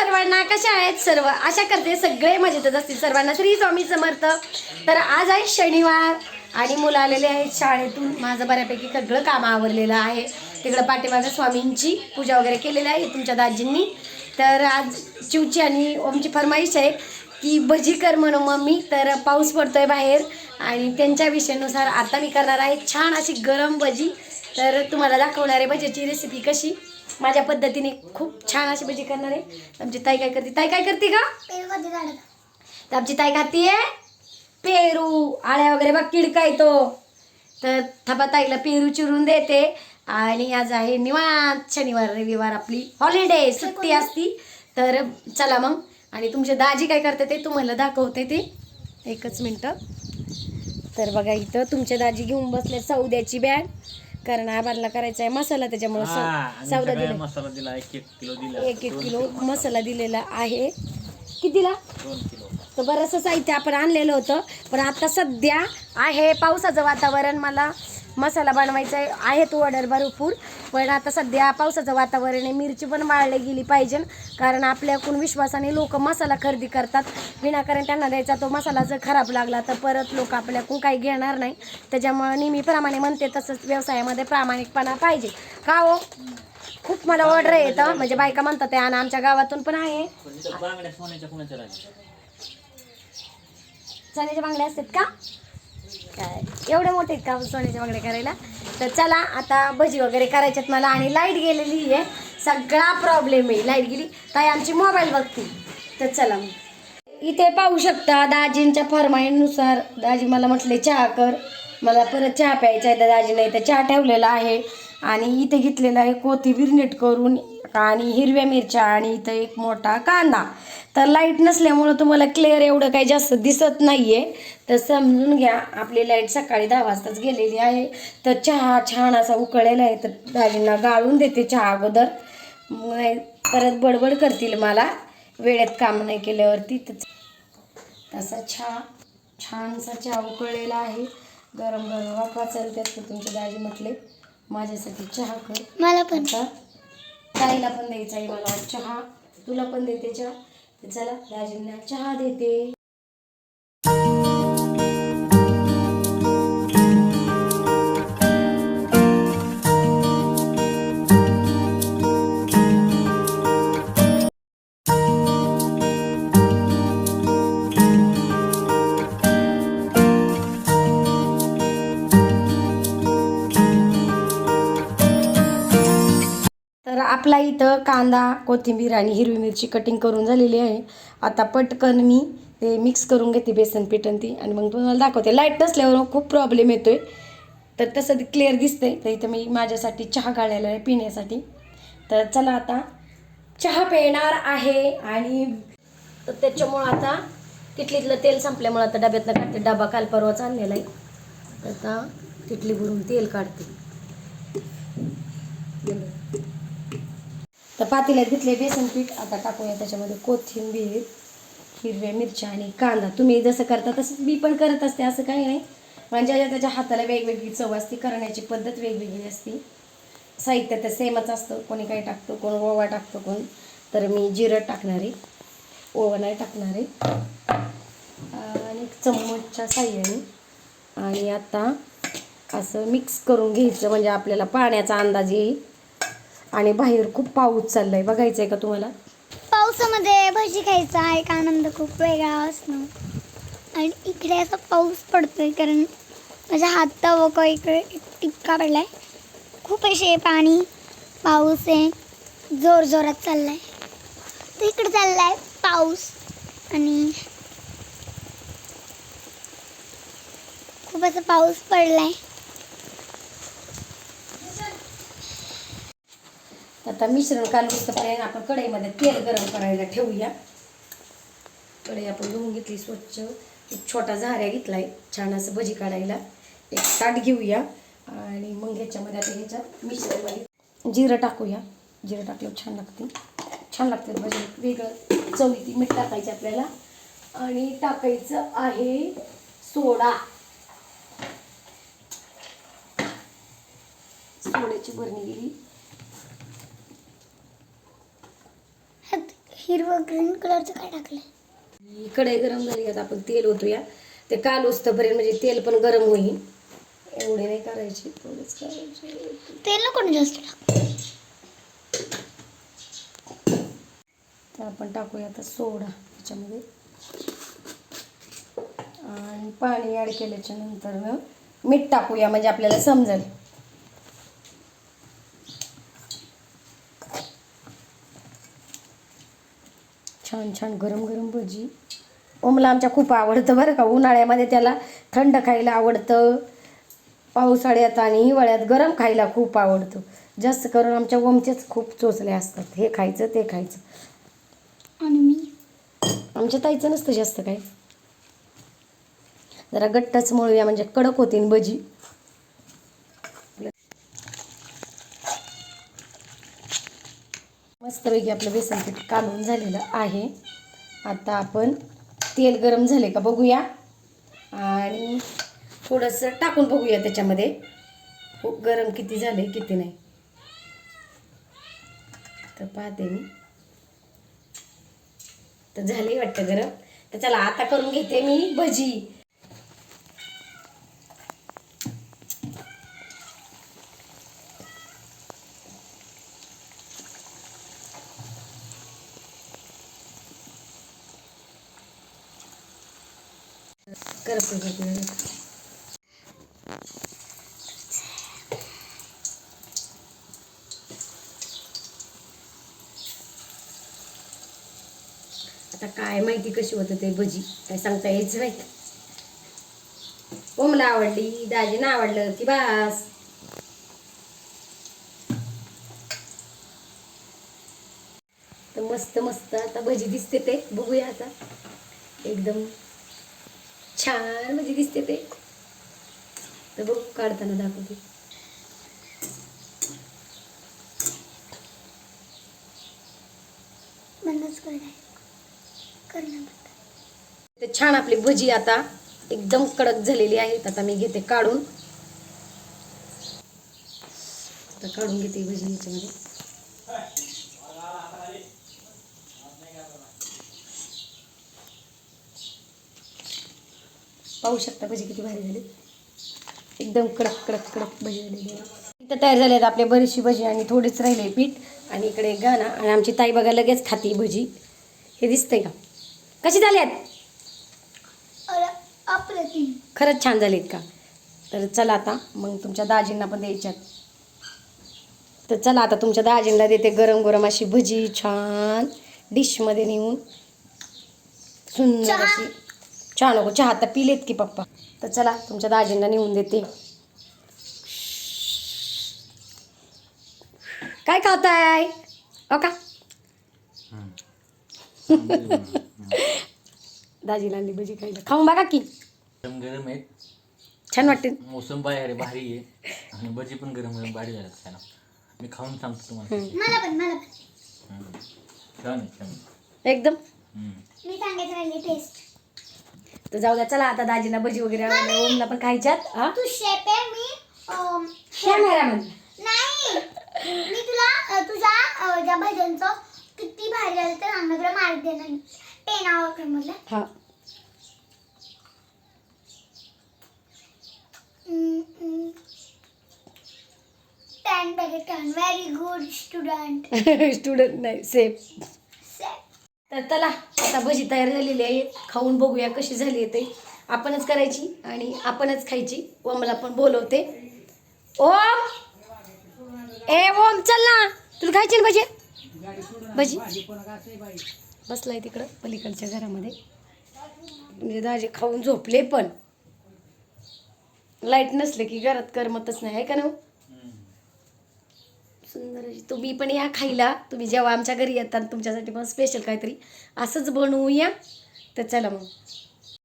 सर्वांना कशा आहेत सर्व? आशा करते सगळे मजेतच असतील सर्वांना. श्री स्वामी समर्थ. तर आज आहे शनिवार आणि मुलं आलेले आहेत शाळेतून. माझं बऱ्यापैकी सगळं काम आवरलेलं आहे. तिकडं पाठीमागं स्वामींची पूजा वगैरे केलेली आहे तुमच्या दाजींनी. तर आज चिवची आणि ओमची फरमाईश आहे की भजी कर म्हणू मम्मी तर पाऊस पडतोय बाहेर आणि त्यांच्या विषयानुसार आता मी करणार आहे छान अशी गरम भजी. तर तुम्हाला दाखवणार आहे भजीची रेसिपी कशी. माझ्या पद्धतीने खूप छान अशी भजी करणार आहे. आमची ताई काय करते? ताई काय करते का तर आमची ताई खातीये पेरू आळ्या वगैरे बघ किडका येतो तर थपा ताईला पेरू चिरून देते. आणि आज आहे निवांत शनिवार रविवार आपली हॉलिडे सुट्टी असती. तर चला मग. आणि तुमचे दाजी काय करते ते तुम्हाला दाखवते ते. एकच मिनटं. तर बघा इथं तुमचे दाजी घेऊन बसले सौद्याची बॅग. कारण आबांना करायचा आहे मसाला त्याच्यामुळे सौ- आणि सौदा सगळ्या दिला. मसाला दिला एक एक किलो दिला. एक एक किलो मसाला. दिलेला आहे. कितीला? तर बरंचसं साहित्य आपण आणलेलं होतं. पण आता सध्या आहे पावसाचं वातावरण मला. मसाला बनवायचा आहे तो ऑर्डर भरपूर. पण आता सध्या पावसाचं वातावरण आहे. मिरची पण वाळली गेली पाहिजे. कारण आपल्याकडून विश्वासाने लोक मसाला खरेदी करतात. विनाकारण त्यांना द्यायचा तो मसाला जर खराब लागला तर परत लोक आपल्याकडून काही घेणार नाही. त्याच्यामुळे नेहमीप्रमाणे म्हणते तसंच व्यवसायामध्ये प्रामाणिकपणा पाहिजे. का हो? खूप मला ऑर्डर येतं. म्हणजे बायका म्हणतात आणि आमच्या गावातून पण आहे. सोन्याच्या बांगड्या असतात का? काय? एवढे मोठे आहेत का सोन्याच्या वगैरे करायला? तर चला आता भजी वगैरे करायच्यात मला आणि लाइट गेलेली आहे. सगळा प्रॉब्लेम आहे. लाइट गेली. ताई आमची मोबाईल बघते तर चला मग. इथे पाहू शकता दाजींच्या फरमाईनुसार दाजी मला म्हटले चहा कर. मला परत चहा प्यायचा आहे. तर दाजीने इथं चहा ठेवलेला आहे. आणि इथे घेतलेला आहे कोथिंबीर नीट करून. आणि हिरव्या मिरच्या आणि इथं एक मोठा कांदा. तर लाइट नसल्यामुळं तुम्हाला क्लिअर एवढं काही जास्त दिसत नाही आहे तर समजून घ्या आपली लाइट सकाळी दहा वाजताच गेलेली आहे. तर चहा छान असा उकळलेला आहे तर दाजींना गाळून देते चहा अगोदर. परत बडबड करतील मला वेळेत काम नाही केल्यावरती. तर तसा चहा छानसा चहा उकळलेला आहे. गरम गरम वाफा चालतात तुमचे दाजी म्हटले माझ्यासाठी चहा कर. मला पण. ताईला पण द्यायचा आहे मला चहा. तुला पण देते चहा. चला दाजींना चहा देते. इथं कांदा कोथिंबीर आणि हिरवी मिरची कटिंग करून झालेली आहे. आता पटकन मी ते मिक्स करून घेते बेसन पीठ आणि ती. आणि मग तुम्हाला दाखवते. लाइट नसल्यावर खूप प्रॉब्लेम येतो आहे तर तसं ते क्लिअर आहे तर इथं मी माझ्यासाठी चहा काढायला आहे पिण्यासाठी. तर चला आता चहा पिणार आहे आणि तर त्याच्यामुळं आता तिथलीतलं तेल संपल्यामुळं आता डब्यातनं काढते. डबा काल परवाच आणलेला आहे. तर आता तिथली भरून तेल काढते. तर पातेल्यात घेतले बेसन पीठ. आता टाकूया त्याच्यामध्ये कोथिंबीर हिरव्या मिरच्या आणि कांदा. तुम्ही जसं करता तसं मी पण करत असते असं काही नाही. म्हणजे ज्याच्या त्याच्या हाताला वेगवेगळी चव असते करण्याची पद्धत वेगवेगळी असते. साहित्य तर सेमच असतं कोणी काही टाकतं कोण ओवा टाकतं कोण. तर मी जिरं टाकणार आहे. ओवा नाही टाकणार आहे. आणि चम्मचच्या साह्याने. आणि आता असं मिक्स करून घ्यायचं म्हणजे आपल्याला पाण्याचा अंदाज येईल. आणि बाहेर खूप पाऊस चाललाय. बघायचंय का तुम्हाला? पावसामध्ये भजी खायचा हा एक आनंद खूप वेगळा असणं आणि इकडे असा पाऊस पडतोय कारण माझ्या हात व इकडे टिपका पडलाय. खूप असे पाणी पाऊस आहे जोर जोरात चाललाय. तर इकडे चाललाय पाऊस. आणि खूप असा पाऊस पडलाय. आता मिश्रण कालवस्तपर्यंत आपण कढईमध्ये तेल गरम करायला ठेवूया. कढई आपण धुवून घेतली स्वच्छ. एक छोटा झाऱ्या घेतलाय छान असं भजी काढायला. एक ताट घेऊया आणि मग ह्याच्यामध्ये आता ह्याच्यात मिश्रणमध्ये जिरं टाकूया. जिरं टाकल्यावर छान लागते. छान लागते भजी. वेगळं चव मीठ टाकायचं आपल्याला. आणि टाकायचं आहे सोडा. सोड्याची बरणी गेली. हिरवं ग्रीन कलरचं काय टाकलंय? कढई गरम झाली आता आपण तेल ओतूया. ते काल पर्यंत म्हणजे तेल पण गरम होईल. एवढे नाही करायचे थोडेच करायचे. तेल नको ना जास्त टाक. तर आपण टाकूया आता सोडा त्याच्यामध्ये आणि पाणी ॲड केल्याच्यानंतर मीठ टाकूया म्हणजे आपल्याला समजेल. छान छान गरम गरम भजी. ओमला आमच्या खूप आवडतं बरं का. उन्हाळ्यामध्ये त्याला थंड खायला आवडतं. पावसाळ्यात आणि हिवाळ्यात गरम खायला खूप आवडतं. जास्त करून आमच्या ओमचेच खूप चोचले असतात. हे खायचं ते खायचं. आणि मी? आमच्या ताईचं नसतं जास्त काय जरा गट्टच मळूया म्हणजे कडक होतील भजी. मस्तपैकी आपलं बेसन पीठ काढून झालेलं आहे. आता आपण तेल गरम झाले का बघूया. आणि थोडंसं टाकून बघूया त्याच्यामध्ये. गरम किती झाले किती नाही. तर पाहते मी. तर झाली वाटतं गरम. तर चला आता करून घेते मी भजी. करपू आता काय माहिती कशी होतं ते भजी? काय सांगता यायचं नाही. ओमला आवडली दाजीना आवडलं की बास. तर मस्त मस्त आता भजी दिसते ते. बघूया आता. एकदम छान भजी दिसते ते. तर बघू काढताना दाखवते. छान आपली भजी आता एकदम कडक झालेली आहेत आता मी घेते काढून. आता काढून घेते भजी याच्यामध्ये. पाहू शकता भजी किती भारी झाली एकदम कडक कडक कडक भजी झालेली इथं तयार झाले आहेत आपले बरीचशी भजी आणि थोडीच राहिले पीठ. आणि इकडे गाणं आणि आमची ताई बघा लगेच खाती भजी. हे दिसतंय का? कशी झाली आहेत खरंच छान झालीत का? तर चला आता मग तुमच्या दाजींना पण द्यायच्यात. तर चला आता तुमच्या दाजींना देते गरम गरम अशी भजी छान. डिशमध्ये नेऊन सुंदर? अशी चहा नको चहा आता पिलेत की पप्पा. तर चला तुमच्या दाजींना नेऊन देते. काय खाताय? हो का? दाजीला आणली भजी खायला. खाऊन बघा की. गरम गरम आहेत. छान वाटते मोसम बाहेर आहे भारी आहे. आणि भजी पण गरम गरम भारी झाल्यात खायला. मी खाऊन सांगतो तुम्हाला. मला पण मला पण. हम्म. छान आहे छान आहे. एकदम. हम्म. मी सांगायचं राहिले टेस्ट तर जाऊ द्या चला आता दाजीला भजी वगैरे आवडल्या ओमला पण खायच्यात हा? तू शेप आहे मी अम, नाही मी तुला अ, तुझ्या अ, ज्या भजनचं किती भारी झालं ते सांगणार तुला मार्क देणार टेन आवर मधलं हा. टेन पैकी ten very good student student नाही सेफ तर चला आता भजी तयार झालेली आहे खाऊन बघूया कशी झाली आहे ते. आपणच करायची आणि आपणच खायची. ओमला पण बोलवते. ओम! ए ओम चल ना. तुला खायची ना भजी? भजी? बसलाय तिकडं पलीकडच्या घरामध्ये. म्हणजे दाजी खाऊन झोपले पण. लाइट नसले की घरात करमतच नाही आहे का ना सुंदर अशी तुम्ही पण या खायला. तुम्ही जेव्हा आमच्या घरी येतात तुमच्यासाठी पण स्पेशल काहीतरी असंच बनवूया. तर चला मग.